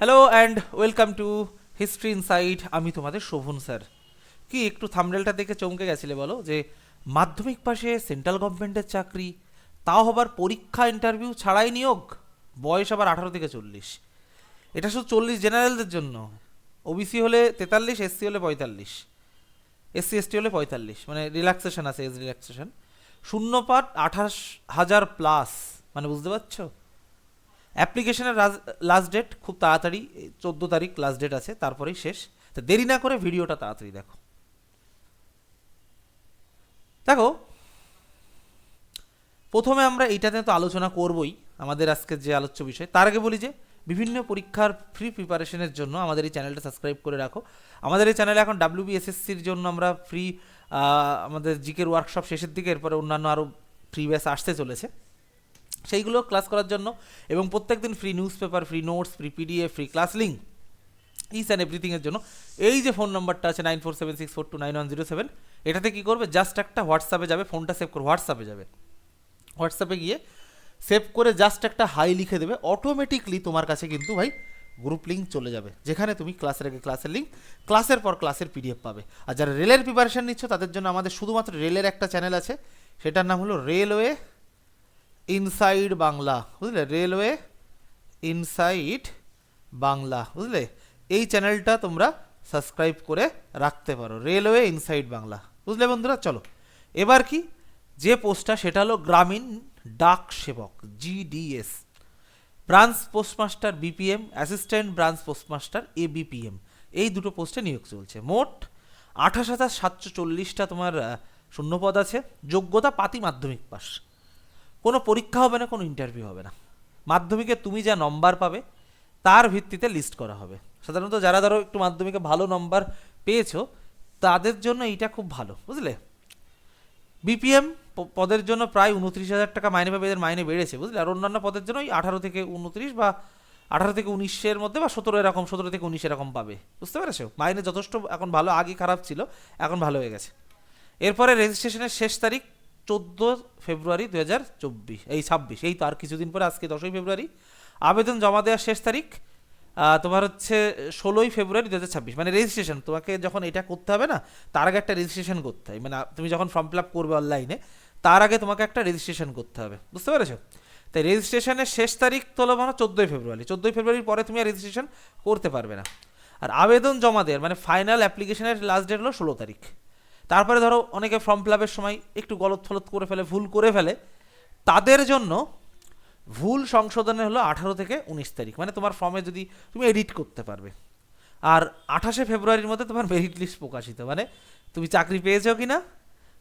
Hello and welcome to history inside আমি তোমাদের Sovan sir. কি একটু থামডেলটা দেখে চমকে গেছিলে বলো? যে মাধ্যমিক পাশে সেন্ট্রাল গভর্নমেন্টের চাকরি, তাও আবার পরীক্ষা ইন্টারভিউ ছাড়াই নিয়োগ, বয়স আবার আঠারো থেকে চল্লিশ। এটা শুধু চল্লিশ জেনারেলদের জন্য। ওবিসি হলে তেতাল্লিশ এসসি হলে পঁয়তাল্লিশ। এসসি এসটি হলে পঁয়তাল্লিশ। মানে রিল্যাক্সেশন আছে এজ রিল্যাক্সেশন শূন্যপাত আঠাশ হাজার প্লাস মানে বুঝতে পারছ? অ্যাপ্লিকেশনের লাস্ট ডেট খুব তাড়াতাড়ি চোদ্দ তারিখ লাস্ট ডেট আছে, তারপরেই শেষ। তা দেরি না করে ভিডিওটা তাড়াতাড়ি দেখো। দেখো, প্রথমে আমরা এইটাতে তো আলোচনা করবই, আমাদের আজকের যে আলোচ্য বিষয়। তার আগে বলি যে, বিভিন্ন পরীক্ষার ফ্রি প্রিপারেশনের জন্য আমাদের এই চ্যানেলটা সাবস্ক্রাইব করে রাখো। আমাদের এই চ্যানেলে এখন ডাব্লিউবিএসএসসির জন্য আমরা ফ্রি আমাদের জিকের ওয়ার্কশপ শেষের দিকে, এরপরে অন্যান্য আরও ফ্রি ব্যাস আসতে চলেছে। সেইগুলো ক্লাস করার জন্য এবং প্রত্যেক দিন free news paper free notes free PDF free class link is and এভরিথিংয়ের জন্য। এই যে ফোন নাম্বারটা আছে nine four seven six four two nine one zero seven এটাতে কী করবে? জাস্ট একটা হোয়াটসঅ্যাপে যাবে ফোনটা সেভ করে হোয়াটসঅ্যাপে যাবে। হোয়াটসঅ্যাপে গিয়ে সেভ করে জাস্ট একটা হাই লিখে দেবে অটোমেটিকলি তোমার কাছে কিন্তু ভাই গ্রুপ লিঙ্ক চলে যাবে, যেখানে তুমি ক্লাসের আগে ক্লাসের লিঙ্ক ক্লাসের পর ক্লাসের পিডিএফ পাবে। আর যারা রেলের প্রিপারেশন নিচ্ছ, তাদের জন্য আমাদের শুধুমাত্র রেলের একটা চ্যানেল আছে, সেটার নাম হলো রেলওয়ে ইনসাইড বাংলা, বুঝলে? রেলওয়ে ইনসাইড বাংলা, বুঝলে? এই চ্যানেলটা তোমরা সাবস্ক্রাইব করে রাখতে পারো। রেলওয়ে ইনসাইড বাংলা, বুঝলে বন্ধুরা? চলো। এবার কি? যে পোস্টটা, সেটা হলো Gramin Dak Sevak, GDS. Branch postmaster BPM, assistant branch postmaster ABPM. এই দুটো পোস্টে নিয়োগ চলছে। মোট আঠাশ হাজার সাতশো চল্লিশটা তোমার শূন্যপদ আছে। যোগ্যতা পাতি মাধ্যমিক পাস কোনো পরীক্ষা হবে না, কোনো ইন্টারভিউ হবে না। মাধ্যমিকে তুমি যা নম্বর পাবে, তার ভিত্তিতে লিস্ট করা হবে। সাধারণত যারা ধরো একটু মাধ্যমিকে ভালো নম্বর পেয়েছ, তাদের জন্য এইটা খুব ভালো, বুঝলে? বিপিএম পদের জন্য প্রায় উনত্রিশ হাজার টাকা মাইনে পাবে, এদের মাইনে বেড়েছে, বুঝলে? আর অন্যান্য পদের জন্য ওই আঠারো থেকে উনত্রিশ বা আঠারো থেকে উনিশের মধ্যে বা সতেরো এরকম, সতেরো থেকে উনিশ এরকম পাবে, বুঝতে পেরেছ? মাইনে যথেষ্ট এখন ভালো, আগে খারাপ ছিল, এখন ভালো হয়ে গেছে। এরপরে রেজিস্ট্রেশনের শেষ তারিখ চোদ্দ ফেব্রুয়ারি দু হাজার চব্বিশ, এই ছাব্বিশ, এই তো আর কিছুদিন পরে আজকে দশই ফেব্রুয়ারি। আবেদন জমা দেওয়ার শেষ তারিখ তোমার হচ্ছে ষোলোই ফেব্রুয়ারি দু হাজার ছাব্বিশ মানে রেজিস্ট্রেশন তোমাকে যখন এটা করতে হবে না, তার আগে একটা রেজিস্ট্রেশন করতে হয়। মানে তুমি যখন ফর্ম ফিল আপ করবে অনলাইনে তার আগে তোমাকে একটা রেজিস্ট্রেশন করতে হবে, বুঝতে পেরেছ? তাই রেজিস্ট্রেশনের শেষ তারিখ তোলো মানে চোদ্দোই ফেব্রুয়ারি, চোদ্দোই ফেব্রুয়ারির পরে তুমি আর রেজিস্ট্রেশন করতে পারবে না। আর আবেদন জমা দেওয়ার মানে ফাইনাল অ্যাপ্লিকেশনের লাস্ট ডেট হলো ষোলো তারিখ। তারপরে ধরো অনেকে ফর্ম ফিল সময় একটু গলত ফলত করে ফেলে, ভুল করে ফেলে। তাদের জন্য ভুল সংশোধনে হলো আঠারো থেকে উনিশ তারিখ। মানে তোমার ফর্মে যদি তুমি এডিট করতে পারবে। আর আঠাশে ফেব্রুয়ারির মধ্যে তোমার মেরিট লিস্ট প্রকাশিত। মানে তুমি চাকরি পেয়েছ কি না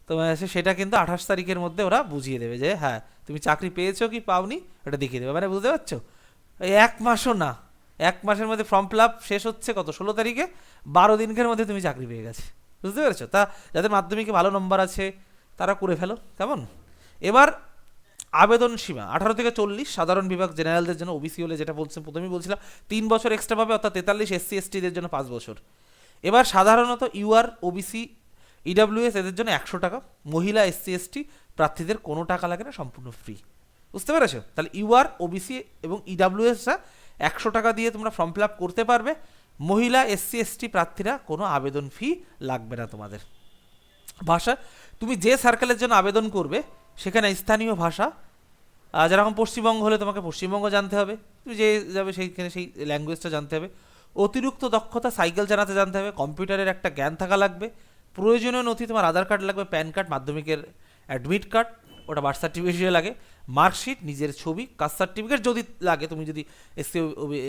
তোমার সে- সেটা কিন্তু আঠাশ তারিখের মধ্যে ওরা বুঝিয়ে দেবে যে হ্যাঁ তুমি চাকরি পেয়েছ কি পাওনি? এটা দেখিয়ে দেবে। মানে বুঝতে পারছ? এক মাসও না। এক মাসের মধ্যে ফর্ম ফিল শেষ হচ্ছে কত? ষোলো তারিখে। বারো দিনকের মধ্যে তুমি চাকরি পেয়ে গেছে। বুঝতে পেরেছ? তা যাদের মাধ্যমিকে ভালো নম্বর আছে, তারা করে ফেলো, কেমন? এবার আবেদন সীমা, আঠারো থেকে চল্লিশ, সাধারণ বিভাগ জেনারেলদের জন্য ওবিসি হলে যেটা বলছেন প্রথমেই বলছিলাম, তিন বছর এক্সট্রা পাবে, অর্থাৎ তেতাল্লিশ এসসি এসটিদের জন্য পাঁচ বছর। এবার সাধারণত ইউআর ওবিসি ইডাব্লিউএস এদের জন্য একশো টাকা, মহিলা এসসি এসটি প্রার্থীদের কোনো টাকা লাগে না, সম্পূর্ণ ফ্রি বুঝতে পেরেছ? তাহলে ইউআর ওবিসি এবং ইডাব্লিউএসরা একশো টাকা দিয়ে তোমরা ফর্ম ফিল আপ করতে পারবে। মহিলা এসসি, এসটি প্রার্থীরা কোনো আবেদন ফি লাগবে না তোমাদের। ভাষা, তুমি যে সার্কেলের জন্য আবেদন করবে, সেখানে স্থানীয় ভাষা যেরকম পশ্চিমবঙ্গ হলে তোমাকে পশ্চিমবঙ্গ জানতে হবে, তুমি যে যাবে সেইখানে সেই ল্যাঙ্গুয়েজটা জানতে হবে। অতিরিক্ত দক্ষতা সাইকেল চালাতে জানতে হবে, কম্পিউটারের একটা জ্ঞান থাকা লাগবে, প্রয়োজনীয় নথি তোমার আধার কার্ড লাগবে প্যান কার্ড মাধ্যমিকের অ্যাডমিট কার্ড ওটা বার্থ সার্টিফিকেট লাগে। মার্কশিট, নিজের ছবি, কাস্ট সার্টিফিকেট যদি লাগে, তুমি যদি এসসি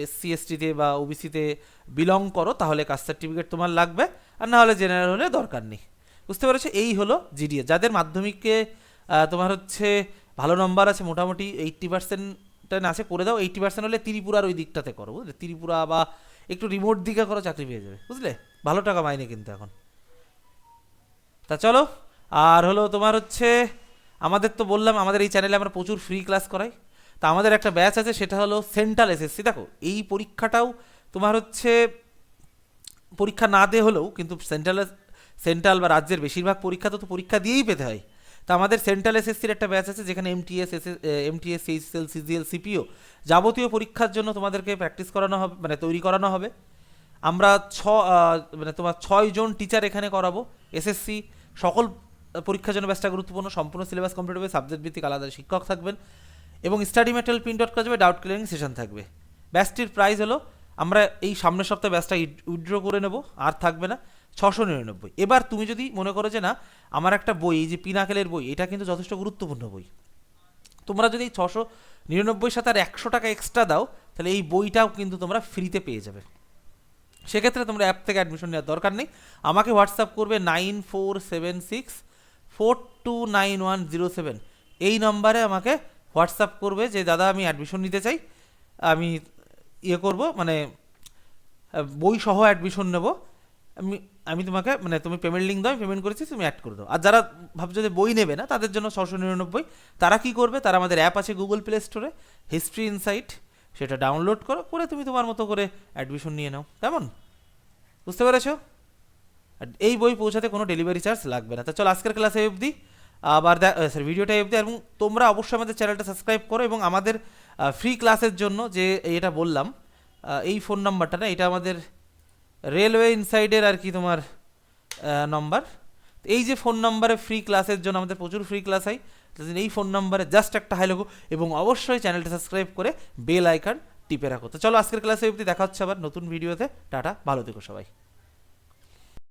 এসসি এসটিতে বা ওবিসিতে বিলং করো, তাহলে কাস্ট সার্টিফিকেট তোমার লাগবে। আর না হলে জেনারেল হলে দরকার নেই। বুঝতে পেরেছ? এই হলো জিডিএ যাদের মাধ্যমিকে তোমার হচ্ছে ভালো নম্বর আছে, মোটামুটি এইট্টি পার্সেন্ট আছে, করে দাও। এইট্টি পার্সেন্ট হলে ত্রিপুরার ওই দিকটাতে করো, বুঝলে? ত্রিপুরা বা একটু রিমোট দিকে করো, চাকরি পেয়ে যাবে, বুঝলে? ভালো টাকা মাইনে কিন্তু এখন। তা চলো, আর হলো তোমার হচ্ছে আমাদের তো বললাম, আমাদের এই চ্যানেলে আমরা প্রচুর ফ্রি ক্লাস করাই। তা আমাদের একটা ব্যাচ আছে, সেটা হলো সেন্ট্রাল এসএসসি দেখো, এই পরীক্ষাটাও তোমার হচ্ছে, পরীক্ষা না দিয়ে হলেও কিন্তু সেন্ট্রাল সেন্ট্রাল বা রাজ্যের বেশিরভাগ পরীক্ষা তো তো পরীক্ষা দিয়েই পেতে হয়। তা আমাদের সেন্ট্রাল এসএসসির একটা ব্যাচ আছে, যেখানে MTS S MTS HSL CGL CPO যাবতীয় পরীক্ষার জন্য তোমাদেরকে প্র্যাকটিস করানো হবে মানে তৈরি করানো হবে। আমরা ছ মানে তোমার ছয় জন টিচার এখানে করাবো এসএসসি সকল পরীক্ষার জন্য ব্যাচটা গুরুত্বপূর্ণ, সম্পূর্ণ সিলেবাস কমপ্লিট হবে সাবজেক্ট ভিত্তিক আলাদা শিক্ষক থাকবেন এবং স্টাডি ম্যাটেরিয়াল প্রিন্ট আউট করা যাবে ডাউট ক্লিয়ারিং সেশন থাকবে। ব্যাচটির প্রাইস হলো, আমরা এই সামনের সপ্তাহে ব্যাচটা উইথড্র করে নেব, আর থাকবে না, ছশো নিরানব্বই। এবার তুমি যদি মনে করো যে না, আমার একটা বই, এই যে পিনাকেলের বই, এটা কিন্তু যথেষ্ট গুরুত্বপূর্ণ বই। তোমরা যদি ছশো নিরানব্বই সাথে আর একশো টাকা এক্সট্রা দাও, তাহলে এই বইটাও কিন্তু তোমরা ফ্রিতে পেয়ে যাবে। সেক্ষেত্রে তোমরা অ্যাপ থেকে অ্যাডমিশন নেওয়ার দরকার নেই। আমাকে হোয়াটসঅ্যাপ করবে nine four seven six four two nine one zero seven. এই নম্বরে আমাকে হোয়াটসঅ্যাপ করবে যে, দাদা, আমি অ্যাডমিশন নিতে চাই। আমি ইয়ে করব মানে বই সহ অ্যাডমিশন নেব। আমি আমি তোমাকে মানে তুমি পেমেন্ট লিঙ্ক দাও, আমি পেমেন্ট করেছি, তুমি অ্যাড করে দাও। আর যারা ভাবছ যে বই নেবে না, তাদের জন্য ছশো নিরানব্বই। তারা কী করবে? তারা আমাদের অ্যাপ আছে গুগল প্লে স্টোরে হিস্ট্রি ইনসাইট সেটা ডাউনলোড করো, করে তুমি তোমার মতো করে অ্যাডমিশন নিয়ে নাও। কেমন? বুঝতে পেরেছ? এই বই পৌঁছাতে কোনো ডেলিভারি চার্জ লাগবে না। তা চলো আজকের ক্লাসে অবধি। আবার স্যার ভিডিওটা অবধি। এবং তোমরা অবশ্যই আমাদের চ্যানেলটা সাবস্ক্রাইব করো এবং আমাদের ফ্রি ক্লাসের জন্য যে এটা বললাম এই ফোন নাম্বারটা না, এটা আমাদের রেলওয়ে ইনসাইডের আর কি তোমার নম্বর এই যে ফোন নাম্বারে ফ্রি ক্লাসের জন্য আমাদের প্রচুর ফ্রি ক্লাস হয়। এই ফোন নাম্বারে জাস্ট একটা হাই লোগো এবং অবশ্যই চ্যানেলটা সাবস্ক্রাইব করে বেল আইকন টিপে রাখো। তো চলো আজকের ক্লাসে অবধি। দেখা হচ্ছে আবার নতুন ভিডিওতে টাটা, ভালো থেকো সবাই।